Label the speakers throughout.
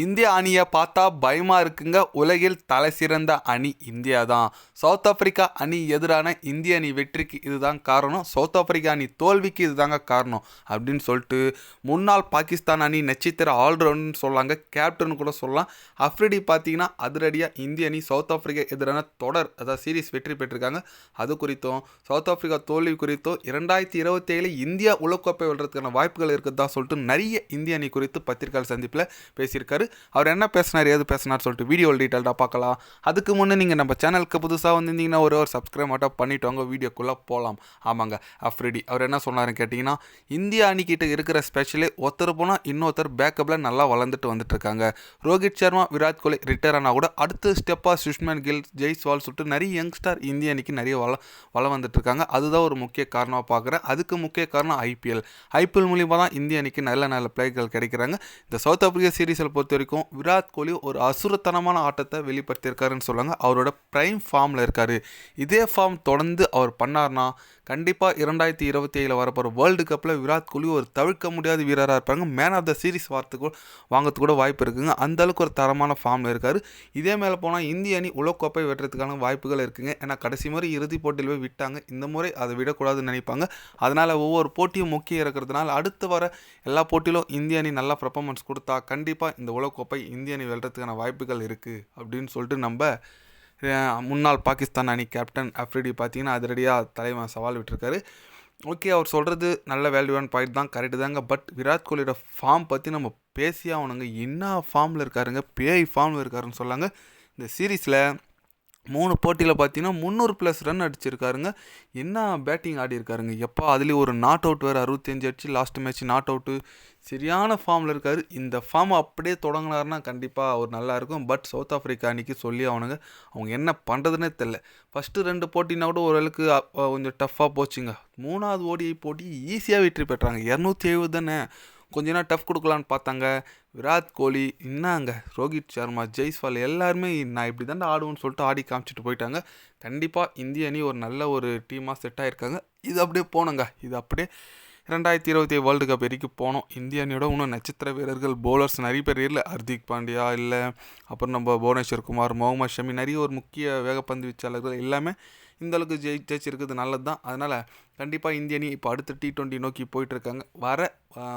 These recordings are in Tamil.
Speaker 1: இந்திய அணியை பார்த்தா பயமாக இருக்குங்க. உலகில் தலை சிறந்த அணி இந்தியா தான். சவுத் ஆப்பிரிக்கா அணி எதிரான இந்திய அணி வெற்றிக்கு இதுதான் காரணம். சவுத் ஆப்பிரிக்கா அணி தோல்விக்கு இதுதாங்க காரணம். அப்படின்னு சொல்லிட்டு முன்னாள் பாகிஸ்தான் அணி நட்சத்திர ஆல்ரவுண்டர்னு சொல்லாங்க. கேப்டன் கூட சொல்லலாம். அஃப்ரிடி பார்த்தீங்கன்னா அதிரடியாக இந்திய அணி சவுத் ஆப்பிரிக்கா எதிரான தொடர் அதாவது சீரிஸ் வெற்றி பெற்றிருக்காங்க. அது குறித்தும் சவுத் ஆப்பிரிக்கா தோல்வி குறித்தும் இரண்டாயிரத்தி இருபத்தி ஏழு இந்தியா உலகக்கோப்பை வெல்றதுக்கான வாய்ப்புகள் இருக்குதா சொல்லிட்டு நிறைய இந்திய அணி குறித்து பத்திரிகையாளர் சந்திப்பில் பேசியிருக்காரு. அவர் என்ன பேசினார் ஏது பேசினார் சொல்லிட்டு வீடியோ டீட்டெயில்டாக பார்க்கலாம். அதுக்கு முன்னே நீங்கள் நம்ம சேனலுக்கு புதுசாக வந்திருந்தீங்கன்னா ஒரு ஒரு சப்ஸ்கிரைப் மட்டும் பண்ணிவிட்டு வாங்க வீடியோக்குள்ளே போகலாம் ஆமாங்க அஃப்ரிடி. அவர் என்ன சொன்னார்னு கேட்டிங்கன்னா இந்திய அணிக்கிட்ட இருக்கிற ஸ்பெஷலே ஒருத்தர் போனால் இன்னொருத்தர் பேக்கப்பில் நல்லா வளர்ந்துட்டு வந்துட்டு இருக்காங்க. ரோஹித் சர்மா விராட் கோலி ரிட்டையர் ஆனால் கூட அடுத்த ஸ்டெப்பாக சுஷ்மன் கில் ஜெய்ஸ்வால் சொல்லிட்டு நிறைய யங்ஸ்டார் இந்திய அணிக்கு நிறைய வள வள வந்துட்டு இருக்காங்க. அதுதான் ஒரு முக்கிய காரணமாக பார்க்குறேன். அதுக்கு முக்கிய காரணம் ஐபிஎல் ஐபிஎல் மூலியமாக தான் இந்திய அணிக்கு நல்ல நல்ல பிளேயர்கள் கிடைக்கிறாங்க. இந்த சவுத் ஆப்பிரிக்கா சீரீஸில் பொறுத்த வரைக்கும் விராட் கோலி ஒரு அசுரத்தனமான ஆட்டத்தை வெளிப்படுத்தியிருக்காருன்னு சொல்லுவாங்க. அவரோட ப்ரைம் ஃபார்மில் இருக்கார். இதே ஃபார்ம் தொடர்ந்து அவர் பண்ணார்னா கண்டிப்பாக இரண்டாயிரத்தி இருபத்தி ஏழில் வரப்போகிற வேர்ல்டு கப்பில் விராட் கோலி ஒரு தவிர்க்க முடியாத வீரராக இருப்பாங்க மேன் ஆஃப் த சீரிஸ் வாரத்துக்கு வாங்கிறதுக்கு கூட வாய்ப்பு இருக்குங்க. அந்த அளவுக்கு ஒரு தரமான ஃபார்மில் இருக்கார். இதே மேலே போனால் இந்திய அணி உலகக்கோப்பை வெட்டுறதுக்கான வாய்ப்புகள் இருக்குங்க. ஏன்னா கடைசி முறை இறுதிப் போட்டியில் போய் விட்டாங்க. இந்த முறை அதை விடக்கூடாதுன்னு நினைப்பாங்க. அதனால் ஒவ்வொரு போட்டியும் முக்கியம் இருக்கிறதுனால அடுத்து வர எல்லா போட்டியிலும் இந்திய அணி நல்லா பர்ஃபார்மன்ஸ் கொடுத்தா கண்டிப்பாக இந்த உலகக்கோப்பை இந்திய அணி வெல்றதுக்கான வாய்ப்புகள் இருக்குது அப்படின்னு சொல்லிட்டு நம்ம முன்னாள் பாகிஸ்தான் அணி கேப்டன் அஃப்ரிடி பார்த்தீங்கன்னா அதிரடியாக தலைவன் சவால் விட்டுருக்காரு. ஓகே அவர் சொல்கிறது நல்ல வேல்யூவான பாயிண்ட் தான் கரெக்டு தாங்க. பட் விராட் கோலியோட ஃபார்ம் பற்றி நம்ம பேசி ஆகணுங்க. என்ன ஃபார்மில் இருக்காருங்க? பேய் ஃபார்மில் இருக்காருன்னு சொல்லாங்க. இந்த சீரீஸில் மூணு போட்டியில் பார்த்தீங்கன்னா முந்நூறு ப்ளஸ் ரன் அடிச்சிருக்காருங்க. என்ன பேட்டிங் ஆடி இருக்காருங்க எப்போ அதுலேயும் ஒரு நாட் அவுட் வேறு அறுபத்தஞ்சு அடிச்சு லாஸ்ட் மேட்ச் நாட் அவுட்டு சரியான ஃபார்மில் இருக்கார். இந்த ஃபார்ம் அப்படியே தொடங்கினாருன்னா கண்டிப்பாக அவர் நல்லாயிருக்கும் பட் சவுத் ஆஃப்ரிக்கா அன்றைக்கி சொல்லி அவனுங்க அவங்க என்ன பண்ணுறதுனே தெரில ஃபஸ்ட்டு ரெண்டு போட்டினா கூட ஓரளவுக்கு கொஞ்சம் டஃப்பாக போச்சுங்க. மூணாவது ஓடிஐ போட்டி ஈஸியாக வெற்றி பெற்றாங்க. இரநூத்தி எழுபது தானே? கொஞ்ச நேரம் டஃப் கொடுக்கலான்னு பார்த்தாங்க. விராட் கோலி என்னங்க ரோஹித் சர்மா ஜெய்ஸ்வால் எல்லாருமே நான் இப்படி தான் ஆடுவோன்னு சொல்லிட்டு ஆடி காமிச்சிட்டு போயிட்டாங்க. கண்டிப்பாக இந்திய அணி ஒரு நல்ல ஒரு டீமாக செட் ஆகிருக்காங்க இது அப்படியே போனோங்க. இது அப்படியே ரெண்டாயிரத்தி இருபத்தி ஏழு வேர்ல்டு கப் வரைக்கும் போனோம். இந்திய அணியோட இன்னும் நட்சத்திர வீரர்கள் பவுலர்ஸ் நிறைய பேர் இல்லை. ஹர்திக் பாண்டியா இல்லை. அப்புறம் நம்ம புவனேஸ்வர் குமார் முகமது ஷமி நிறைய ஒரு முக்கிய வேகப்பந்து வீச்சாளர்கள் எல்லாமே இந்தளவுக்கு ஜெயி ஜெயிச்சிருக்கிறது நல்லது தான் அதனால் கண்டிப்பாக இந்திய அணி இப்போ அடுத்த டி டுவெண்ட்டி நோக்கி போயிட்டுருக்காங்க. வர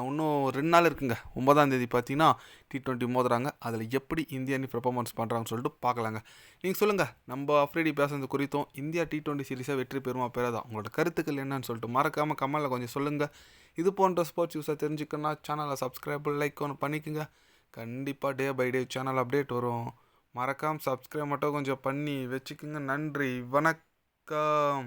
Speaker 1: இன்னும் ரெண்டு நாள் இருக்குங்க. ஒன்பதாம் தேதி பார்த்தீங்கன்னா டி டுவெண்ட்டி மோதுறாங்க. அதில் எப்படி இந்திய அணி பெர்ஃபார்மன்ஸ் பண்ணுறாங்கன்னு சொல்லிட்டு பார்க்கலாங்க நீங்கள் சொல்லுங்கள் நம்ம அஃப்ரிடி பேசுறது குறித்தும் இந்தியா டி டுவெண்ட்டி சீரிஸாக வெற்றி பெறுமா பெறாதா? உங்களோட கருத்துக்கள் என்னன்னு சொல்லிட்டு மறக்காமல் கமலில் கொஞ்சம் சொல்லுங்கள் இது போன்ற ஸ்போர்ட்ஸ் யூஸாக தெரிஞ்சுக்கணும்னா சேனலை சப்ஸ்கிரைப் லைக் ஒன்று பண்ணிக்கோங்க. கண்டிப்பாக day by day channel update வரும். மறக்காமல் சப்ஸ்கிரைப் மட்டும் கொஞ்சம் பண்ணி வச்சுக்கோங்க. நன்றி. வணக்கம். welcome